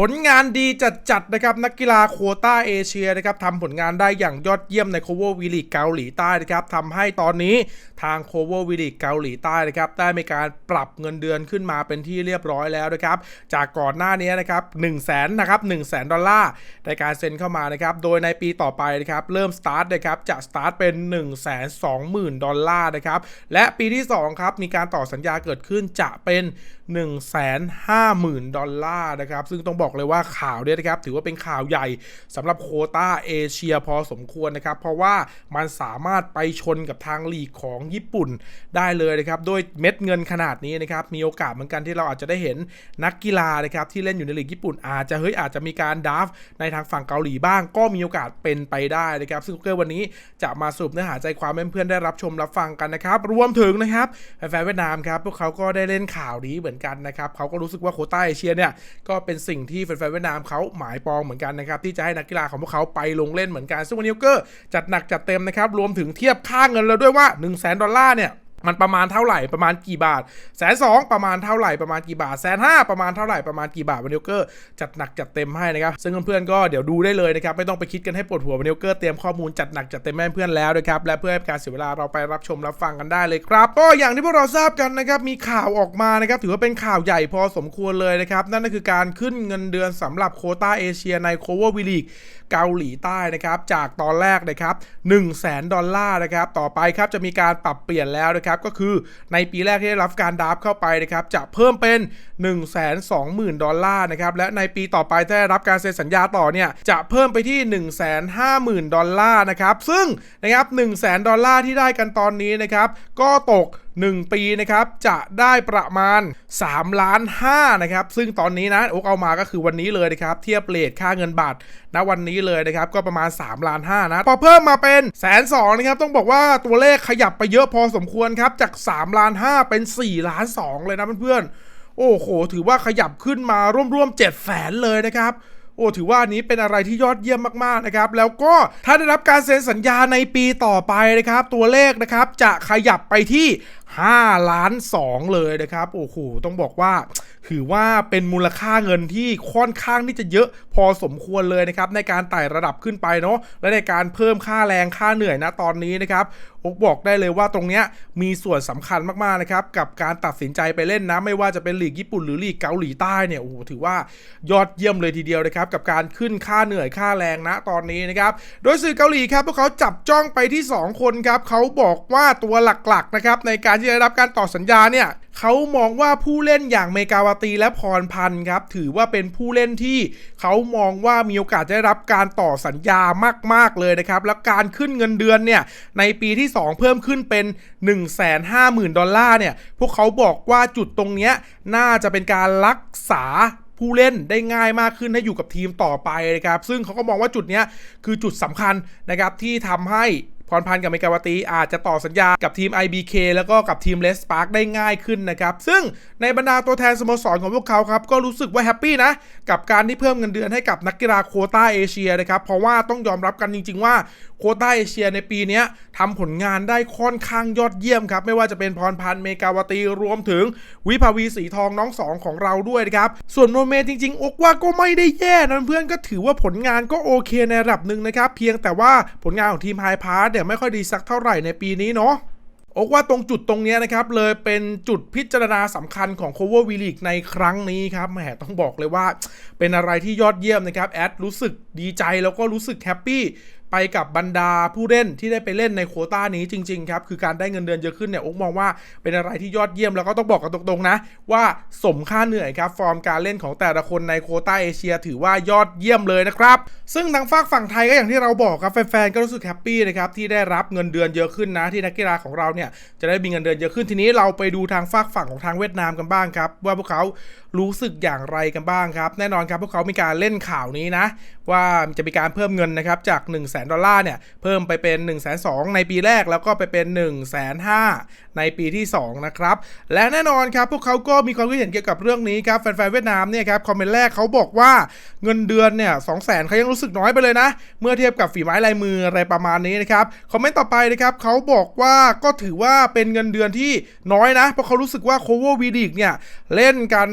ผลงานดีจัดๆนะครับนักกีฬาโคต้าเอเชียนะครับทำผลงานได้อย่างยอดเยี่ยมในโคเวอร์วีลีกเกาหลีใต้นะครับทำให้ตอนนี้ทางโคเวอร์วีลีกเกาหลีใต้นะครับได้มีการปรับเงินเดือนขึ้นมาเป็นที่เรียบร้อยแล้วนะครับจากก่อนหน้านี้นะครับ1 0 0 0 0แสนนะครับ1 0 0 0 0 0ดอลลาร์ในการเซ็นเข้ามานะครับโดยในปีต่อไปนะครับเริ่มสตาร์ทนะครับจะสตาร์ทเป็น 1 2 0 0 0 0ดอลลาร์นะครับและปีที่2ครับมีการต่อสัญญาเกิดขึ้นจะเป็น1 150,000 ดอลลาร์นะครับ ซึ่งต้องบอกเลยว่าข่าวเนี่ยนะครับ ถือว่าเป็นข่าวใหญ่สำหรับโคต้าเอเชียพอสมควรนะครับ เพราะว่ามันสามารถไปชนกับทางลีกของญี่ปุ่นได้เลยนะครับโดยเม็ดเงินขนาดนี้นะครับ มีโอกาสเหมือนกันที่เราอาจจะได้เห็นนักกีฬานะครับที่เล่นอยู่ในลีกญี่ปุ่นอาจจะเฮ้ยอาจจะมีการดราฟในทางฝั่งเกาหลีบ้าง ก็มีโอกาสเป็นไปได้นะครับ ซึ่งเกอร์วันนี้จะมาสรุปเนื้อหาใจความให้เพื่อนๆได้รับชมรับฟังกันนะครับรวมถึงนะครับแฟนเวียดนามครับพวกเขาก็ได้เล่นข่าวนี้เหมือนกันนะครับเขาก็รู้สึกว่าโคต้าเอเชียเนี่ยก็เป็นสิ่งที่แฟนๆเวียดนามเขาหมายปองเหมือนกันนะครับที่จะให้นักกีฬาของพวกเขาไปลงเล่นเหมือนกันซึ่งวันนี้ก็จัดหนักจัดเต็มนะครับรวมถึงเทียบค่าเงินแล้วด้วยว่า 1 0 0 0 0แดอลลาร์เนี่ย มันประมาณเท่าไหร่ประมาณกี่บาทแสนสองประมาณเท่าไหร่ประมาณกี่บาทแสนห้าประมาณเท่าไหร่ประมาณกี่บาทวันนี้เกอร์จัดหนักจัดเต็มให้นะครับซึ่งเพื่อนๆก็เดี๋ยวดูได้เลยนะครับไม่ต้องไปคิดกันให้ปวดหัววันนี้เกอร์เตรียมข้อมูลจัดหนักจัดเต็มให้เพื่อนแล้วนะครับและเพื่อให้การเสียเวลาเราไปรับชมรับฟังกันได้เลยครับก็อย่างที่พวกเราทราบกันนะครับมีข่าวออกมานะครับถือว่าเป็นข่าวใหญ่พอสมควรเลยนะครับนั่นก็คือการขึ้นเงินเดือนสำหรับโคต้าเอเชียในโคเวอร์วีลีกเกาหลีใต้นะครับจากตอนแรกนะครับ1 0 0 0 0แดอลลาร์นะครับต่อไปครับจะมีการปรับเปลี่ยนแล้วนะครับก็คือในปีแรกที่ได้รับการดราฟเข้าไปนะครับจะเพิ่มเป็น 1 2 0 0 0 0 ดอลลาร์นะครับและในปีต่อไปถ้าได้รับการเซ็นสัญญาต่อเนี่ยจะเพิ่มไปที่ 1 5 0 0 0 0 ดอลลาร์นะครับซึ่งนะครับ1 0 0 0 0 0 ดอลลาร์ที่ได้กันตอนนี้นะครับก็ตก 1 ปีนะครับจะได้ประมาณ3ล้าน5นะครับ ซึ่งตอนนี้นะโอ๊กเอามาก็คือวันนี้เลยนะครับ เทียบเลทค่าเงินบาทณวันนี้เลยนะครับก็ประมาณ3ล้าน5นะพอเพิ่มมาเป็นแสนสองนะครับต้องบอกว่าตัวเลขขยับไปเยอะพอสมควรครับจาก3ล้าน5เป็น4ล้าน2เลยนะเพื่อนๆโอ้โห ถือว่าขยับขึ้นมาร่วมๆ7แสนเลยนะครับ โอ้ถือว่านี้เป็นอะไรที่ยอดเยี่ยมมากๆนะครับแล้วก็ถ้าได้รับการเซ็นสัญญาในปีต่อไปนะครับ ตัวเลขนะครับจะขยับไปที่ 5 ล้าน 2 เลยนะครับโอ้โหต้องบอกว่า ถือว่าเป็นมูลค่าเงินที่ค่อนข้างที่จะเยอะพอสมควรเลยนะครับในการไต่ระดับขึ้นไปเนาะและในการเพิ่มค่าแรงค่าเหนื่อยนะตอนนี้นะครับ อกบอกได้เลยว่าตรงเนี้ยมีส่วนสำคัญมากๆนะครับกับการตัดสินใจไปเล่นนะไม่ว่าจะเป็นลีกญี่ปุ่นหรือลีกเกาหลีใต้เนี่ยโอ้โหถือว่ายอดเยี่ยมเลยทีเดียวนะครับกับการขึ้นค่าเหนื่อยค่าแรงนะตอนนี้นะครับโดยสื่อเกาหลีครับพวกเขาจับจ้องไปที่ 2 คนครับเขาบอกว่าตัวหลักๆนะครับในการที่จะได้รับการต่อสัญญาเนี่ยเขามองว่าผู้เล่นอย่างเมกาวตีและพรพันธ์ครับถือว่าเป็นผู้เล่นที่เขามองว่ามีโอกาสได้รับการต่อสัญญามาก ๆเลยนะครับ แล้วการขึ้นเงินเดือนเนี่ยในปีที่2 เพิ่มขึ้นเป็น 150,000 ดอลลาร์เนี่ย พวกเขาบอกว่าจุดตรงเนี้ยน่าจะเป็นการรักษาผู้เล่นได้ง่ายมากขึ้นให้อยู่กับทีมต่อไปนะครับ ซึ่งเขาก็มองว่าจุดนี้คือจุดสำคัญนะครับที่ทำให้ พรพันธ์กับเมกาวตีอาจจะต่อสัญญากับทีม IBK แล้วก็กับทีมเลสปาร์กได้ง่ายขึ้นนะครับ ซึ่งในบรรดาตัวแทนสโมสรของพวกเขาครับ ก็รู้สึกว่าแฮปปี้นะ กับการที่เพิ่มเงินเดือนให้กับนักกีฬาโคต้าเอเชียนะครับ เพราะว่าต้องยอมรับกันจริง ๆ ว่าโคต้าเอเชียในปีนี้ทำผลงานได้ค่อนข้างยอดเยี่ยมครับ ไม่ว่าจะเป็นพรพันธ์เมกาวตีรวมถึงวิภาวีสีทองน้องสองของเราด้วยนะครับส่วนโนเมจริงๆอกว่าก็ไม่ได้แย่นะเพื่อนก็ถือว่าผลงานก็โอเคในระดับหนึ่งนะครับเพียงแต่ว่าผลงานของทีมไฮพาร์เนี่ยไม่ค่อยดีสักเท่าไหร่ในปีนี้เนาะอกว่าตรงจุดตรงนี้นะครับ เลยเป็นจุดพิจารณาสำคัญของ Cover v l e a g u e ในครั้งนี้ครับแหมต้องบอกเลยว่า เป็นอะไรที่ยอดเยี่ยมนะครับ แอดรู้สึกดีใจแล้วก็รู้สึกแฮปปี้ไปกับบรรดาผู้เล่นที่ได้ไปเล่นในโคต้านี้จริงๆครับคือการได้เงินเดือนเยอะขึ้นเนี่ยอกมองว่าเป็นอะไรที่ยอดเยี่ยมแล้วก็ต้องบอกกันตรงๆนะ ว่าสมค่าเหนื่อยครับฟอร์มการเล่นของแต่ละคนในโคต้าเอเชีย ถือว่ายอดเยี่ยมเลยนะครับซึ่งทางฝากฝั่งไทยก็อย่างที่เราบอกครับแฟนๆก็รู้สึกแฮปปี้นะครับที่ได้รับเงินเดือนเยอะขึ้นนะ ที่นักกีฬาของเราเนี่ยจะได้มีเงินเดือนเยอะขึ้นทีนี้เราไปดูทางฝากฝั่งของทางเวียดนามกันบ้างครับว่าพวกเขารู้สึกอย่างไรกันบ้างครับแน่นอนครับพวกเขามีการเล่นข่าวนี้นะ ว่าจะมีการเพิ่มเงินนะครับจาก1 0 0 0 0 ดอลลาร์เนี่ย เพิ่มไปเป็น 1 2 0 0 0ในปีแรกแล้วก็ไปเป็น 1 5 0 0 0ในปีที่ 2 นะครับ และแน่นอนครับ พวกเขาก็มีความคิดเห็นเกี่ยวกับเรื่องนี้ครับ แฟนๆ เวียดนามเนี่ยครับ คอมเมนต์แรกเขาบอกว่าเงินเดือนเนี่ยสองแสนเขายังรู้สึกน้อยไปเลยนะ เมื่อเทียบกับฝีไม้ลายมืออะไรประมาณนี้นะครับ คอมเมนต์ต่อไปนะครับเขาบอกว่าก็ถือว่าเป็นเงินเดือนที่น้อยนะเพราะเขารู้สึกว่าโคเวอร์วีดิกเนี่ยเล่นกัน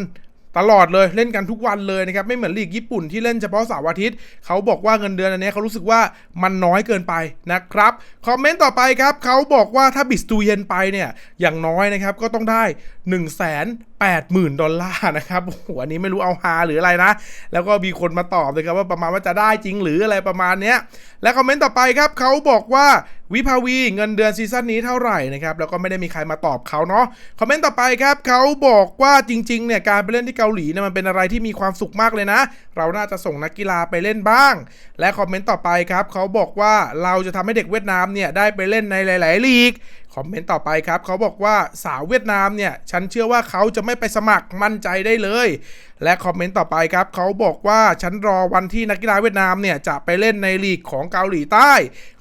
ตลอดเลยเล่นกันทุกวันเลยนะครับไม่เหมือนลีกญี่ปุ่นที่เล่นเฉพาะเสาร์อาทิตย์เขาบอกว่าเงินเดือนอันนี้เขารู้สึกว่ามันน้อยเกินไปนะครับคอมเมนต์ต่อไปครับเขาบอกว่าถ้าบิสตูเยนไปเนี่ยอย่างน้อยนะครับก็ต้องได้ 1 8 0 0 0 0 ดอลลาร์นะครับโอ้โหอันนี้ไม่รู้เอาฮาหรืออะไรนะ แล้วก็มีคนมาตอบเลยครับว่าประมาณว่าจะได้จริงหรืออะไรประมาณเนี้ย และคอมเมนต์ต่อไปครับเขาบอกว่าวิภาวีเงินเดือนซีซั่นนี้เท่าไหร่นะครับแล้วก็ไม่ได้มีใครมาตอบเขาเนาะคอมเมนต์ต่อไปครับเขาบอกว่าจริงๆเนี่ยการไปเล่นที่เกาหลีเนี่ยมันเป็นอะไรที่มีความสุขมากเลยนะ เราน่าจะส่งนักกีฬาไปเล่นบ้าง และคอมเมนต์ต่อไปครับเขาบอกว่าเราจะทำให้เด็กเวียดนามเนี่ยได้ไปเล่นในหลาย ๆ ลีก คอมเมนต์ต่อไปครับ เขาบอกว่าสาวเวียดนามเนี่ย ฉันเชื่อว่าเขาจะไม่ไปสมัครมั่นใจได้เลย และคอมเมนต์ต่อไปครับ เขาบอกว่าฉันรอวันที่นักกีฬาเวียดนามเนี่ย จะไปเล่นในลีกของเกาหลีใต้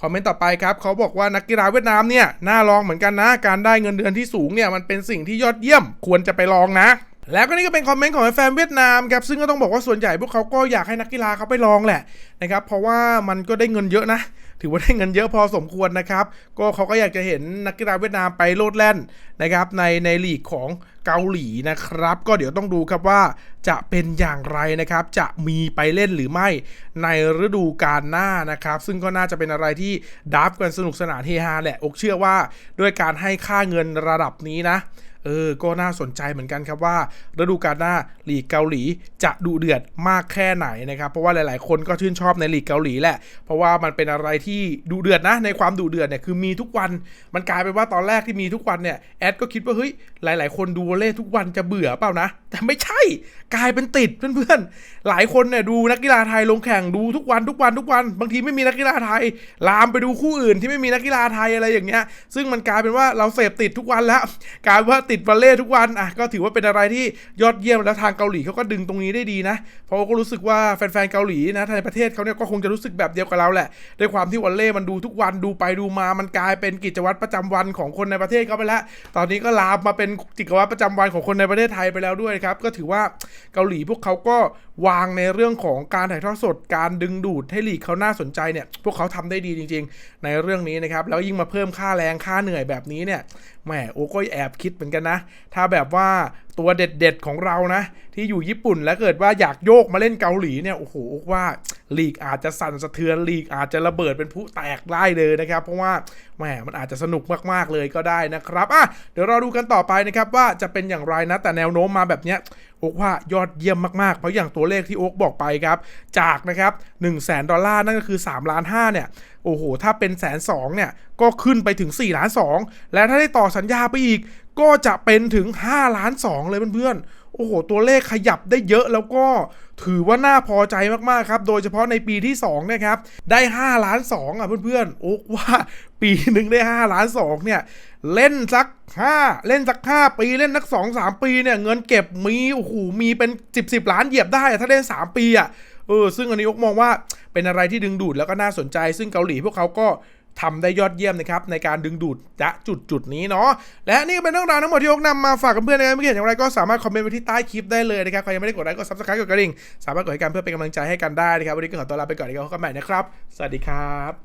คอมเมนต์ต่อไปครับ เขาบอกว่านักกีฬาเวียดนามเนี่ย น่าลองเหมือนกันนะ การได้เงินเดือนที่สูงเนี่ย มันเป็นสิ่งที่ยอดเยี่ยม ควรจะไปลองนะแล้วก็นี่ก็เป็นคอมเมนต์ของแฟนเวียดนามครับซึ่งก็ต้องบอกว่าส่วนใหญ่พวกเขาก็อยากให้นักกีฬาเขาไปลองแหละนะครับเพราะว่ามันก็ได้เงินเยอะนะ ถือว่าได้เงินเยอะพอสมควรนะครับ ก็เขาก็อยากจะเห็นนักกีฬาเวียดนามไปโลดแล่นนะครับในในลีกของเกาหลีนะครับ ก็เดี๋ยวต้องดูครับว่าจะเป็นอย่างไรนะครับ จะมีไปเล่นหรือไม่ในฤดูกาลหน้านะครับ ซึ่งก็น่าจะเป็นอะไรที่ดับกันสนุกสนานเฮฮาแหละ อกเชื่อว่าด้วยการให้ค่าเงินระดับนี้นะ เออ ก็น่าสนใจเหมือนกันครับว่า ฤดูกาลหน้าลีกเกาหลีจะดุเดือดมากแค่ไหนนะครับ เพราะว่าหลาย ๆ คนก็ชื่นชอบในลีกเกาหลีแหละ เพราะว่ามันเป็นอะไรที่ดุเดือดนะ ในความดุเดือดเนี่ยคือมีทุกวัน มันกลายเป็นว่าตอนแรกที่มีทุกวันเนี่ยแอดก็คิดว่าเฮ้ย หลาย ๆ คนดูวอลเล่ทุกวันจะเบื่อเปล่านะ แต่ไม่ใช่ กลายเป็นติดเพื่อน ๆ หลายคนเนี่ยดูนักกีฬาไทยลงแข่งดูทุกวันทุกวันทุกวัน บางทีไม่มีนักกีฬาไทย ลามไปดูคู่อื่นที่ไม่มีนักกีฬาไทยอะไรอย่างเงี้ย ซึ่งมันกลายเป็นว่าเราเสพติดทุกวันแล้วกลายเป็นว่าติดบอลเล่ทุกวันอะก็ถือว่าเป็นอะไรที่ยอดเยี่ยมแล้วทางเกาหลีเขาก็ดึงตรงนี้ได้ดีนะ เพราะว่าก็รู้สึกว่าแฟนๆเกาหลีนะในประเทศเขาเนี่ยก็คงจะรู้สึกแบบเดียวกับเราแหละด้วยความที่วอลเล่มันดูทุกวันดูไปดูมามันกลายเป็นกิจวัตรประจำวันของคนในประเทศเขาไปแล้ว ตอนนี้ก็ลามมาเป็นกิจวัตรประจำวันของคนในประเทศไทยไปแล้วด้วยครับก็ถือว่าเกาหลีพวกเขาก็วางในเรื่องของการถ่ายทอดสดการดึงดูดให้ลีกเขาน่าสนใจเนี่ย พวกเขาทำได้ดีจริง ๆ ในเรื่องนี้นะครับ แล้วยิ่งมาเพิ่มค่าแรงค่าเหนื่อยแบบนี้เนี่ยแหมโอ้ก็แอบคิดเหมือนกันนะ ถ้าแบบว่าตัวเด็ดๆของเรานะ ที่อยู่ญี่ปุ่นแล้วเกิดว่าอยากโยกมาเล่นเกาหลีเนี่ยโอ้โหโอ๊กว่าลีกอาจจะสั่นสะเทือนลีกอาจจะระเบิดเป็นผู้แตกได้เลยนะครับ เพราะว่าแหมมันอาจจะสนุกมากๆเลยก็ได้นะครับอะเดี๋ยวเราดูกันต่อไปนะครับว่าจะเป็นอย่างไรนะแต่แนวโน้มมาแบบเนี้ย โอ๊กว่ายอดเยี่ยมมากๆ เพราะอย่างตัวเลขที่โอ๊กบอกไปครับ จากนะครับ1 0 0 0 0แดอลลาร์นั่นก็คือ3ล้าน5เนี่ย โอ้โห ถ้าเป็นแสนสองเนี่ย ก็ขึ้นไปถึง4ล้าน2และถ้าได้ต่อสัญญาไปอีก ก็จะเป็นถึง5ล้าน2เลยเพื่อนๆ โอ้โห ตัวเลขขยับได้เยอะแล้วก็ถือว่าน่าพอใจมากๆครับ โดยเฉพาะในปีที่2นะครับ ได้ 5 ล้าน2อะเพื่อนๆ โอ้ว่าปีหนึ่งได้ 5 ล้าน2เนี่ย เล่นสัก5เล่นสัก5ปีเล่นสัก2 3ปีเนี่ยเงินเก็บมีโอ้โหมีเป็น10 10ล้านเหยียบได้ถ้าเล่น3ปีอะเออซึ่งอันนี้ยกมองว่าเป็นอะไรที่ดึงดูดแล้วก็น่าสนใจ ซึ่งเกาหลีพวกเขาก็ทำได้ยอดเยี่ยมนะครับ ในการดึงดูดณจุดจุดนี้เนาะและนี่เป็นเรื่องราวทั้งหมดที่ยกนำมาฝากกับเพื่อนนะครับไม่เห็นอย่างไรก็สามารถคอมเมนต์ไว้ที่ใต้คลิปได้เลยนะครับใครยังไม่ได้กดไลค์กดซับสไครต์กดกระดิ่งสามารถกดให้กันเพื่อเป็นกำลังใจให้กันได้นะครับวันนี้ก็ขอตัวลาไปก่อนนะครับพบกันใหม่นะครับ สวัสดีครับ